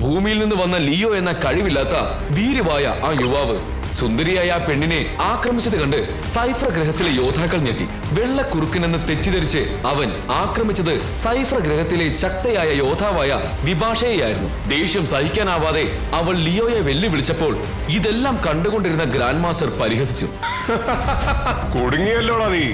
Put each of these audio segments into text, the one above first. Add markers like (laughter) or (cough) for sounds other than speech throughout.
ഭൂമിയിൽ നിന്ന് വന്ന ലിയോ എന്ന കഴിവില്ലാത്ത ഭീരുവായ ആ യുവാവ് സുന്ദരിയായ ആ പെണ്ണിനെ ആക്രമിച്ചത് കണ്ട് സൈഫർ ഗ്രഹത്തിലെ യോദ്ധാക്കൾ ഞെട്ടി. വെള്ളക്കുറുക്കനെന്ന് തെറ്റിദ്ധരിച്ച് അവൻ ആക്രമിച്ചത് സൈഫർ ഗ്രഹത്തിലെ ശക്തയായ യോദ്ധാവായ വിഭാഷയെയായിരുന്നു. ദേഷ്യം സഹിക്കാനാവാതെ അവൾ ലിയോയെ വെല്ലുവിളിച്ചപ്പോൾ ഇതെല്ലാം കണ്ടുകൊണ്ടിരുന്ന ഗ്രാൻഡ് മാസ്റ്റർ പരിഹസിച്ചു. (laughs) കുടുങ്ങിയല്ലോടാ നീ.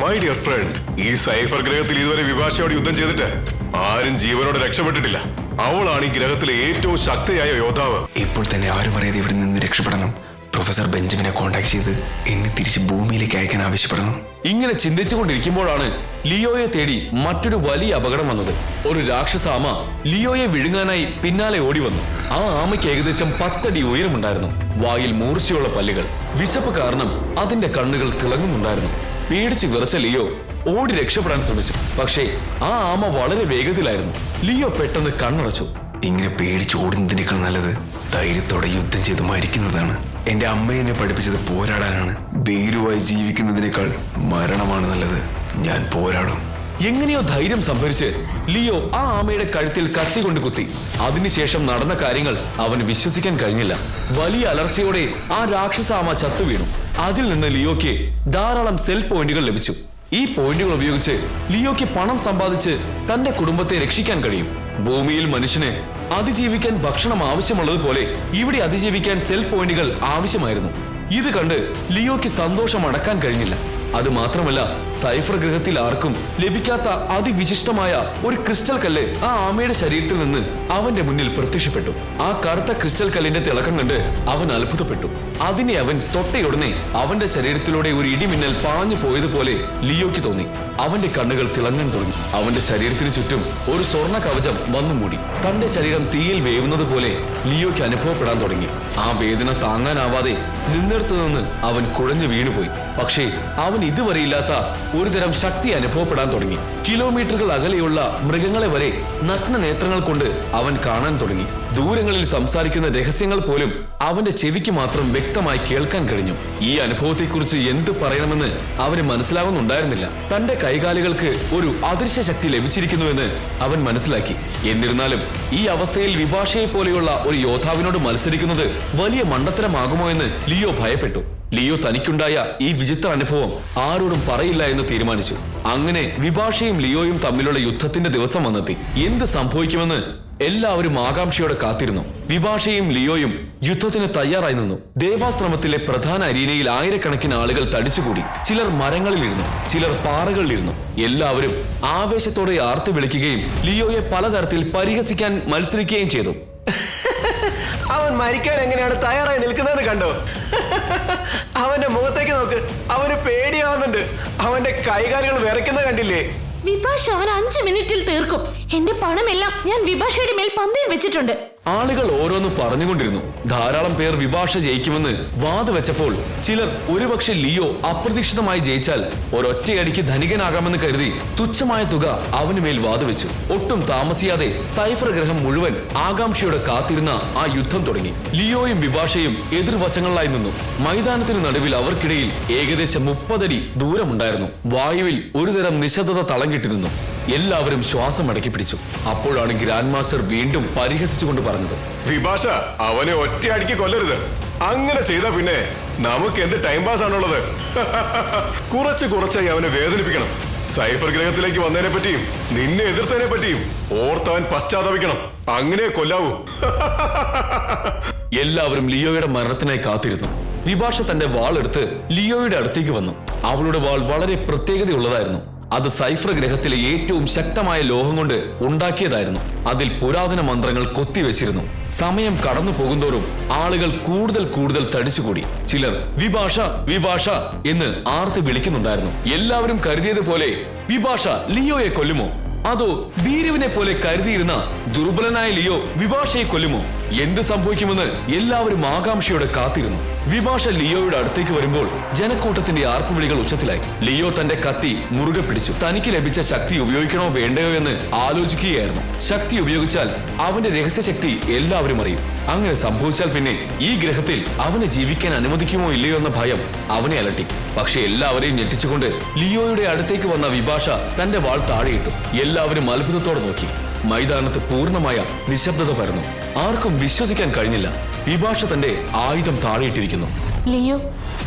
മൈ ഡിയർ ഫ്രണ്ട് ഈ സൈഫർ ഗ്രഹത്തിൽ ഇതുവരെ വിഭാഷയോട് യുദ്ധം ചെയ്തിട്ട് ആരും ജീവനോട് രക്ഷപ്പെട്ടിട്ടില്ല. അവളാണ് ഈ ഗ്രഹത്തിലെ ഏറ്റവും ശക്തിയായ യോദ്ധാവ്. ഇപ്പോൾ തന്നെ ആര് പറയാതെ ഇവിടെ നിന്ന് രക്ഷപ്പെടണം? പ്രൊഫസർ ബെഞ്ചമിനെ കോണ്ടാക്ട് ചെയ്ത് എന്നെ തിരിച്ച് ഭൂമിയിലേക്ക് അയക്കാൻ ആവശ്യപ്പെടണം. ഇങ്ങനെ ചിന്തിച്ചുകൊണ്ടിരിക്കുമ്പോഴാണ് ലിയോയെ തേടി മറ്റൊരു വലിയ അപകടം വന്നത്. ഒരു രാക്ഷസ ആമ ലിയോയെ വിഴുങ്ങാനായി പിന്നാലെ ഓടി വന്നു. ആ ആമയ്ക്ക് ഏകദേശം പത്തടി ഉയരമുണ്ടായിരുന്നു. വായിൽ മൂർച്ചയുള്ള പല്ലുകൾ. വിശപ്പ് കാരണം അതിന്റെ കണ്ണുകൾ തിളങ്ങുന്നുണ്ടായിരുന്നു. പേടിച്ച് വിറച്ച ലിയോ ഓടി രക്ഷപ്പെടാൻ ശ്രമിച്ചു. പക്ഷേ ആ ആമ വളരെ വേഗത്തിലായിരുന്നു. ലിയോ പെട്ടെന്ന് കണ്ണടച്ചു. ഇങ്ങനെ പേടിച്ച് ഓടുന്നതിനേക്കാൾ നല്ലത് ധൈര്യത്തോടെ യുദ്ധം ചെയ്ത് മരിക്കുന്നതാണ്. എന്റെ അമ്മ എന്നെ പഠിപ്പിച്ചത് പോരാടാനാണ്. ഭീരുവായി ജീവിക്കുന്നതിനേക്കാൾ മരണമാണ് നല്ലത്. ഞാൻ പോരാടും. എങ്ങനെയോ ധൈര്യം സംഭരിച്ച് ലിയോ ആ ആമയുടെ കഴുത്തിൽ കത്തി കൊണ്ട് കുത്തി. അതിനുശേഷം നടന്ന കാര്യങ്ങൾ അവന് വിശ്വസിക്കാൻ കഴിഞ്ഞില്ല. വലിയ അലർച്ചയോടെ ആ രാക്ഷസ ആമ ചത്തു വീണു അതിൽ നിന്ന് ലിയോയ്ക്ക് ധാരാളം സെൽ പോയിന്റുകൾ ലഭിച്ചു. ഈ പോയിന്റുകൾ ഉപയോഗിച്ച് ലിയോയ്ക്ക് പണം സമ്പാദിച്ച് തന്റെ കുടുംബത്തെ രക്ഷിക്കാൻ കഴിയും. ഭൂമിയിൽ മനുഷ്യന് അതിജീവിക്കാൻ ഭക്ഷണം ആവശ്യമുള്ളതുപോലെ ഇവിടെ അതിജീവിക്കാൻ സെൽ പോയിന്റുകൾ ആവശ്യമായിരുന്നു. ഇത് കണ്ട് ലിയോയ്ക്ക് സന്തോഷം അടക്കാൻ കഴിഞ്ഞില്ല. അത് മാത്രമല്ല സൈഫർ ഗ്രഹത്തിൽ ആർക്കും ലഭിക്കാത്ത അതിവിശിഷ്ടമായ ഒരു ക്രിസ്റ്റൽ കല്ല് ആ ആമയുടെ ശരീരത്തിൽ നിന്ന് അവന്റെ മുന്നിൽ പ്രത്യക്ഷപ്പെട്ടു. ആ കറുത്ത ക്രിസ്റ്റൽ കല്ലിന്റെ തിളക്കം കണ്ട് അവൻ അത്ഭുതപ്പെട്ടു. അതിനെ അവൻ തൊട്ടയുടനെ അവന്റെ ശരീരത്തിലൂടെ ഒരു ഇടിമിന്നൽ പാഞ്ഞു പോയതുപോലെ ലിയോയ്ക്ക് തോന്നി. അവന്റെ കണ്ണുകൾ തിളങ്ങാൻ തുടങ്ങി. അവന്റെ ശരീരത്തിന് ചുറ്റും ഒരു സ്വർണ കവചം വന്നു മൂടി. തന്റെ ശരീരം തീയിൽ വേവുന്നത് പോലെ ലിയോയ്ക്ക് അനുഭവപ്പെടാൻ തുടങ്ങി. ആ വേദന താങ്ങാനാവാതെ നിന്നിടത്തു നിന്ന് അവൻ കുഴഞ്ഞു വീണുപോയി. പക്ഷേ അവൻ ഇതുവരെ ഇല്ലാത്ത ഒരുതരം ശക്തി അനുഭവപ്പെടാൻ തുടങ്ങി. കിലോമീറ്ററുകൾ അകലെയുള്ള മൃഗങ്ങളെ വരെ നഗ്ന നേത്രങ്ങൾ കൊണ്ട് അവൻ കാണാൻ തുടങ്ങി. ദൂരങ്ങളിൽ സംസാരിക്കുന്ന രഹസ്യങ്ങൾ പോലും അവന്റെ ചെവിക്ക് മാത്രം വ്യക്തമായി കേൾക്കാൻ കഴിഞ്ഞു. ഈ അനുഭവത്തെക്കുറിച്ച് എന്ത് പറയണമെന്ന് അവന് മനസ്സിലാവുന്നുണ്ടായിരുന്നില്ല. തന്റെ കൈകാലുകൾക്ക് ഒരു അദൃശ്യ ശക്തി ലഭിച്ചിരിക്കുന്നുവെന്ന് അവൻ മനസ്സിലാക്കി. എന്നിരുന്നാലും ഈ അവസ്ഥയിൽ വിഭാഷയെ പോലെയുള്ള ഒരു യോദ്ധാവിനോട് മത്സരിക്കുന്നത് വലിയ മണ്ടത്തരമാകുമോ എന്ന് ലിയോ ഭയപ്പെട്ടു. ലിയോ തനിക്കുണ്ടായ ഈ വിചിത്ര അനുഭവം ആരോടും പറയില്ല എന്ന് തീരുമാനിച്ചു. അങ്ങനെ വിഭാഷയും ലിയോയും തമ്മിലുള്ള യുദ്ധത്തിന്റെ ദിവസം വന്നെത്തി. എന്ത് സംഭവിക്കുമെന്ന് എല്ലാവരും ആകാംക്ഷയോടെ കാത്തിരുന്നു. വിഭാഷയും ലിയോയും യുദ്ധത്തിന് തയ്യാറായി നിന്നു. ദേവാശ്രമത്തിലെ പ്രധാന അരീനയിൽ ആയിരക്കണക്കിന് ആളുകൾ തടിച്ചുകൂടി. ചിലർ മരങ്ങളിലിരുന്നു. ചിലർ പാറകളിലിരുന്നു. എല്ലാവരും ആവേശത്തോടെ ആർത്തു വിളിക്കുകയും ലിയോയെ പലതരത്തിൽ പരിഹസിക്കാൻ മത്സരിക്കുകയും ചെയ്തു. (laughs) അവൻ മരിക്കാൻ എങ്ങനെയാണ് തയ്യാറായി നിൽക്കുന്നത് കണ്ടോ? (laughs) അവന്റെ മുഖത്തേക്ക് നോക്ക്. അവന് പേടിയാവുന്നുണ്ട്. അവന്റെ കൈകാലുകൾ വിറയ്ക്കുന്നത് കണ്ടില്ലേ? വിഭാഷ അവൻ അഞ്ചു മിനിറ്റിൽ തീർക്കും. എന്റെ പണമെല്ലാം ഞാൻ വിഭാഷയുടെ മേൽ പന്തയം വെച്ചിട്ടുണ്ട്. ആളുകൾ ഓരോന്ന് പറഞ്ഞുകൊണ്ടിരുന്നു. ധാരാളം പേർ വിഭാഷ ജയിക്കുമെന്ന് വാത് വെച്ചപ്പോൾ ചിലർ ഒരുപക്ഷെ ലിയോ അപ്രതീക്ഷിതമായി ജയിച്ചാൽ ഒരൊറ്റയടിക്ക് ധനികനാകാമെന്ന് കരുതി തുച്ഛമായ തുക അവന് മേൽ വാതുവെച്ചു ഒട്ടും താമസിയാതെ സൈഫർ ഗ്രഹം മുഴുവൻ ആകാംക്ഷയോടെ കാത്തിരുന്ന ആ യുദ്ധം തുടങ്ങി. ലിയോയും വിഭാഷയും എതിർവശങ്ങളിലായി നിന്നു. മൈതാനത്തിന് നടുവിൽ അവർക്കിടയിൽ ഏകദേശം മുപ്പതടി ദൂരമുണ്ടായിരുന്നു. വായുവിൽ ഒരുതരം നിശബ്ദത തളം കെട്ടി നിന്നു. എല്ലാവരും ശ്വാസം അടക്കി പിടിച്ചു. അപ്പോഴാണ് ഗ്രാൻഡ് മാസ്റ്റർ വീണ്ടും പരിഹസിച്ചുകൊണ്ട് പറഞ്ഞത്. വിഭാഷ അവനെ ഒറ്റയടിക്ക് കൊല്ലരുത്. അങ്ങനെ ചെയ്താ പിന്നെ നമുക്ക് എന്ത് ടൈം പാസ് ആണുള്ളത്? (laughs) കുറച്ച് കുറച്ചായി അവനെ വേദനിപ്പിക്കണം. സൈഫർ ഗ്രഹത്തിലേക്ക് വന്നതിനെ പറ്റിയും നിന്നെ എതിർത്തതിനെ പറ്റിയും ഓർത്തവൻ പശ്ചാത്തപിക്കണം. അങ്ങനെ കൊല്ലാവൂ. (laughs) എല്ലാവരും ലിയോയുടെ മരണത്തിനായി കാത്തിരുന്നു. വിഭാഷ തന്റെ വാളെടുത്ത് ലിയോയുടെ അടുത്തേക്ക് വന്നു. അവളുടെ വാൾ വളരെ പ്രത്യേകതയുള്ളതായിരുന്നു. അത് സൈഫ്ര ഗ്രഹത്തിലെ ഏറ്റവും ശക്തമായ ലോഹം കൊണ്ട് ഉണ്ടാക്കിയതായിരുന്നു. അതിൽ പുരാതന മന്ത്രങ്ങൾ കൊത്തിവെച്ചിരുന്നു. സമയം കടന്നു പോകുന്തോറും ആളുകൾ കൂടുതൽ കൂടുതൽ തടിച്ചുകൂടി. ചിലർ വിഭാഷ വിഭാഷ എന്ന് ആർത്ത് വിളിക്കുന്നുണ്ടായിരുന്നു. എല്ലാവരും കരുതിയതുപോലെ വിഭാഷ ലിയോയെ കൊല്ലുമോ? അതോ ഭീരുവിനെ പോലെ കരുതിയിരുന്ന ദുർബലനായ ലിയോ വിഭാഷയെ കൊല്ലുമോ? എന്ത് സംഭവിക്കുമെന്ന് എല്ലാവരും ആകാംക്ഷയോടെ കാത്തിരുന്നു. വിഭാഷ ലിയോയുടെ അടുത്തേക്ക് വരുമ്പോൾ ജനക്കൂട്ടത്തിന്റെ ആർപ്പുവിളികൾ ഉച്ചത്തിലായി. ലിയോ തന്റെ കത്തി മുറുകെ പിടിച്ചു. തനിക്ക് ലഭിച്ച ശക്തി ഉപയോഗിക്കണോ വേണ്ടയോ എന്ന് ആലോചിക്കുകയായിരുന്നു. ശക്തി ഉപയോഗിച്ചാൽ അവന്റെ രഹസ്യശക്തി എല്ലാവരും അറിയും. അങ്ങനെ സംഭവിച്ചാൽ പിന്നെ ഈ ഗ്രഹത്തിൽ അവനെ ജീവിക്കാൻ അനുവദിക്കുമോ ഇല്ലയോ എന്ന ഭയം അവനെ അലട്ടി. പക്ഷെ എല്ലാവരെയും ഞെട്ടിച്ചുകൊണ്ട് ലിയോയുടെ അടുത്തേക്ക് വന്ന വിഭാഷ തന്റെ വാൾ താഴെയിട്ടു. എല്ലാവരും അത്ഭുതത്തോടെ നോക്കി. മൈതാനത്ത് പൂർണമായ നിശബ്ദത പരന്നു. ആർക്കും വിശ്വസിക്കാൻ കഴിഞ്ഞില്ല. വിഭാഷ തന്റെ ആയുധം താഴെയിട്ടിരിക്കുന്നു. ലിയോ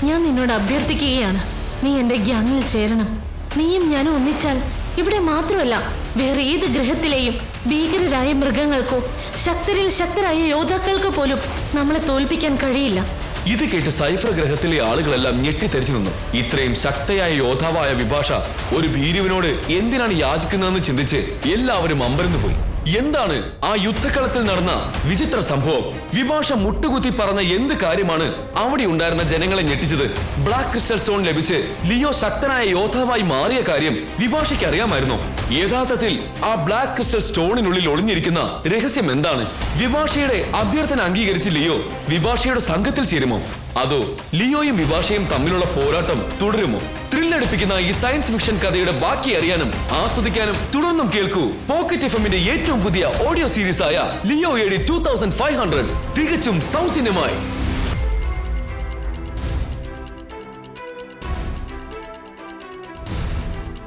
ഞാൻ നിന്നോട് അഭ്യർത്ഥിക്കുകയാണ്. നീ എന്റെ ഗ്യാങ്ങിൽ ചേരണം. നീയും ഞാനും ഒന്നിച്ചാൽ ഇവിടെ മാത്രമല്ല വേറെ ഏത് ഗ്രഹത്തിലെയും ഭീകരരായ മൃഗങ്ങൾക്കോ ശക്തരിൽ ശക്തരായ യോദ്ധാക്കൾക്ക് പോലും നമ്മളെ തോൽപ്പിക്കാൻ കഴിയില്ല. ഇത് കേട്ട് സൈഫർ ഗ്രഹത്തിലെ ആളുകളെല്ലാം ഞെട്ടിത്തെറിച്ചു നിന്നു. ഇത്രയും ശക്തയായ യോദ്ധാവായ വിഭാഷ ഒരു ഭീരുവിനോട് എന്തിനാണ് യാചിക്കുന്നതെന്ന് ചിന്തിച്ച് എല്ലാവരും അമ്പരന്നു പോയി. എന്താണ് ആ യുദ്ധക്കളത്തിൽ നടന്ന വിചിത്ര സംഭവം? വിഭാഷ മുട്ടുകുത്തി പറഞ്ഞ എന്ത് കാര്യമാണ് അവിടെ ഉണ്ടായിരുന്ന ജനങ്ങളെ ഞെട്ടിച്ചത്? ബ്ലാക്ക് ക്രിസ്റ്റൽ സോൺ ലഭിച്ച് ലിയോ ശക്തനായ യോദ്ധാവായി മാറിയ കാര്യം വിഭാഷയ്ക്ക് അറിയാമായിരുന്നോ? യഥാർത്ഥത്തിൽ ആ ബ്ലാക്ക് ക്രിസ്റ്റൽ സ്റ്റോണിനുള്ളിൽ ഒളിഞ്ഞിരിക്കുന്ന രഹസ്യം എന്താണ്? വിഭാഷയുടെ അഭ്യർത്ഥന അംഗീകരിച്ച് ലിയോ വിഭാഷയുടെ സംഘത്തിൽ ചേരുമോ? അതോ ലിയോയും വിഭാഷയും തമ്മിലുള്ള പോരാട്ടം തുടരുമോ? ത്രില്ലടിപ്പിക്കുന്ന ഈ സയൻസ് ഫിക്ഷൻ കഥയുടെ ബാക്കി അറിയാനും ആസ്വദിക്കാനും തുടർന്നും കേൾക്കൂ പോക്കറ്റ് എഫ് എമ്മിന്റെ ഏറ്റവും പുതിയ ഓഡിയോ സീരീസായ ലിയോ ഡി ടൂ തികച്ചും സൗജന്യമായി.